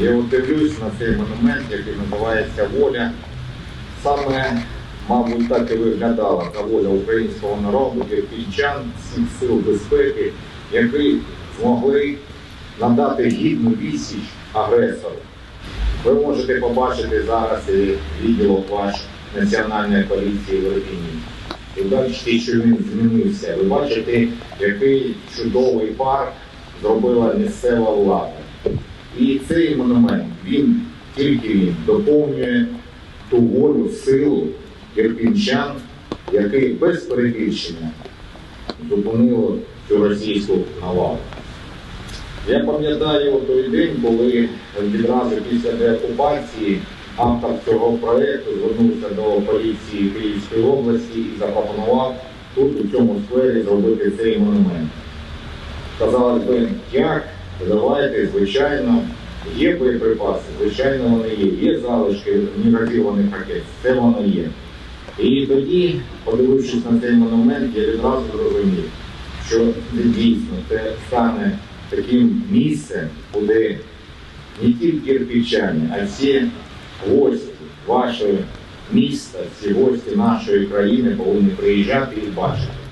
Я от дивлюсь на цей монумент, який називається Воля. Саме, мабуть, так і виглядала та воля українського народу, кирпінчан, всіх сил безпеки, які змогли надати гідну відсіч агресору. Ви можете побачити зараз і відділок ваш Національної поліції в Ірпіні. І бачите, що він змінився. Ви бачите, який чудовий парк зробила місцева влада. І цей монумент, він тільки він доповнює ту волю, силу ірпінчан, який без перебільшення зупинило цю російську навалу. Я пам'ятаю той день, коли відразу після деокупації автор цього проєкту звернувся до поліції Київської області і запропонував тут, у цьому сквері, зробити цей монумент. Казали би, як, давайте, звичайно, є боєприпаси, звичайно, вони є, є залишки негативних ракет, це воно є. І тоді, подивившись на цей монумент, я відразу зрозумів, що дійсно це стане таким місцем, куди не тільки ірпічані, а всі гості вашого міста, всі гості нашої країни повинні приїжджати і бачити.